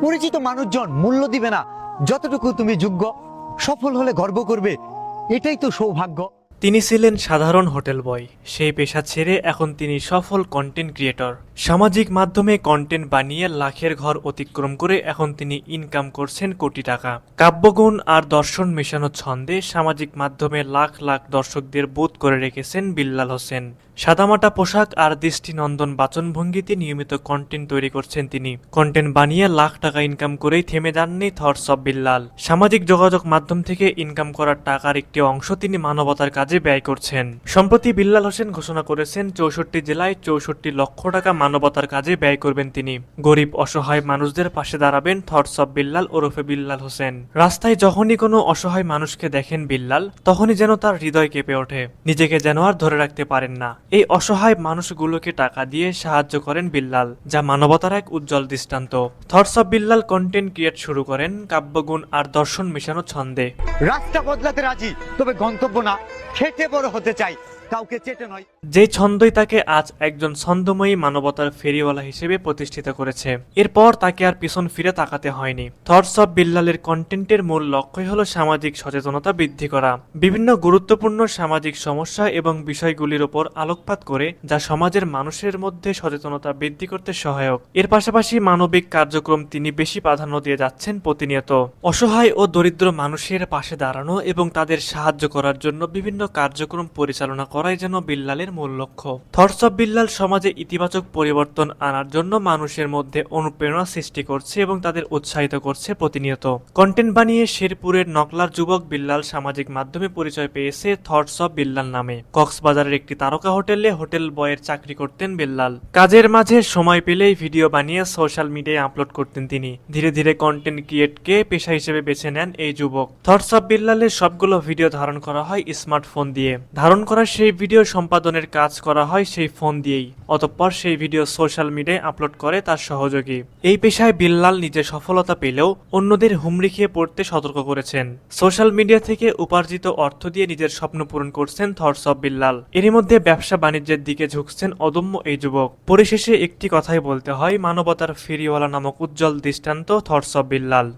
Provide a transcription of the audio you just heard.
পরিচিত মানুষজন মূল্য দিবে না। যতটুকু তুমি যোগ্য, সফল হলে গর্ব করবে। এটাই তো সৌভাগ্য। তিনি ছিলেন সাধারণ হোটেল বয়। সেই পেশা ছেড়ে এখন তিনি সফল কন্টেন্ট ক্রিয়েটর সামাজিক মাধ্যমে কন্টেন্ট বানিয়ে লাখের ঘর অতিক্রম করে এখন তিনি ইনকাম করছেন কোটি টাকা। কাব্যগুণ আর দর্শন মেশানো ছন্দে সামাজিক মাধ্যমে লাখ লাখ দর্শকদের বোধ করে রেখেছেন বিল্লাল হোসেন। সাদামাটা পোশাক আর দৃষ্টিনন্দন বাচনভঙ্গিতে নিয়মিত কন্টেন্ট তৈরি করছেন তিনি। কন্টেন্ট বানিয়ে লাখ টাকা ইনকাম করেই থেমে যাননি থটস অব বিল্লাল। সামাজিক যোগাযোগ মাধ্যম থেকে ইনকাম করার টাকার একটি অংশ তিনি মানবতার কাজে ব্যয় করছেন। সম্প্রতি বিল্লাল হোসেন ঘোষণা করেছেন, চৌষট্টি জেলায় চৌষট্টি লক্ষ টাকা মানবতার কাজে ব্যয় করবেন তিনি। গরিব, অসহায় মানুষদের পাশে দাঁড়াবেন থটস অব বিল্লাল ওরফে বিল্লাল হোসেন। রাস্তায় যখনই কোনো অসহায় মানুষকে দেখেন বিল্লাল, তখনই যেন তার হৃদয় কেঁপে ওঠে। নিজেকে যেন আর ধরে রাখতে পারেন না। এই অসহায় মানুষগুলোকে টাকা দিয়ে সাহায্য করেন বিল্লাল, যা মানবতার এক উজ্জ্বল দৃষ্টান্ত। Thoughts of Billal content create শুরু করেন কাব্যগুণ আর দর্শন মেশানো ছন্দে। রাস্তা বদলাতে রাজি, তবে গন্তব্য না। খেটে বড় হতে চাই। কাউকে চেটে নয়। যে ছন্দই তাকে আজ একজন ছন্দময়ী মানবতার ফেরিওয়ালা হিসেবে প্রতিষ্ঠিত করেছে, এরপর তাকে আর পিছন ফিরে তাকাতে হয়নি। থটস অফ বিল্লালের কন্টেন্টের মূল লক্ষ্যই হলো সামাজিক সচেতনতা বৃদ্ধি করা। বিভিন্ন গুরুত্বপূর্ণ সামাজিক সমস্যা এবং বিষয়গুলির ওপর আলোকপাত করে, যা সমাজের মানুষের মধ্যে সচেতনতা বৃদ্ধি করতে সহায়ক। এর পাশাপাশি মানবিক কার্যক্রম তিনি বেশি প্রাধান্য দিয়ে যাচ্ছেন প্রতিনিয়ত। অসহায় ও দরিদ্র মানুষের পাশে দাঁড়ানো এবং তাদের সাহায্য করার জন্য বিভিন্ন কার্যক্রম পরিচালনা করাই যেন বিল্লালের মূল লক্ষ্য। থটস অফ বিল্লাল সমাজে ইতিবাচক পরিবর্তন আনার জন্য মানুষের মধ্যে অনুপ্রেরণা সৃষ্টি করছে এবং তাদের উৎসাহিত করছে প্রতিনিয়ত। কন্টেন্ট বানিয়ে শেরপুরের নকলার যুবক বিল্লাল সামাজিক মাধ্যমে পরিচয় পেয়েছে থটস অফ বিল্লাল নামে। কক্সবাজারের একটি তারকা হোটেলে হোটেল বয়ের চাকরি করতেন বিল্লাল। কাজের মাঝে সময় পেলেই ভিডিও বানিয়ে সোশ্যাল মিডিয়ায় আপলোড করতেন তিনি। ধীরে ধীরে কন্টেন্ট ক্রিয়েটকে পেশা হিসেবে বেছে নেন এই যুবক। থটস অফ বিল্লালের সবগুলো ভিডিও ধারণ করা হয় স্মার্টফোন দিয়ে। ধারণ করা সেই ভিডিও সম্পাদনের কাজ করা হয় সেই ফোন দিয়েই, অতঃপর সেই ভিডিও সোশ্যাল মিডিয়ায় আপলোড করে তার সহযোগী। এই পেশায় বিল্লাল নিজে সফলতা পেলেও অন্যদের হুমড়ি খেয়ে পড়তে সতর্ক করেছেন। সোশ্যাল মিডিয়া থেকে উপার্জিত অর্থ দিয়ে নিজের স্বপ্ন পূরণ করছেন অফ বিল্লাল। এরই মধ্যে ব্যবসা বাণিজ্যের দিকে ঝুঁকছেন অদম্য এই যুবক। পরিশেষে একটি কথাই বলতে হয়, মানবতার ফেরিওয়ালা নামক উজ্জ্বল দৃষ্টান্ত অফ বিল্লাল।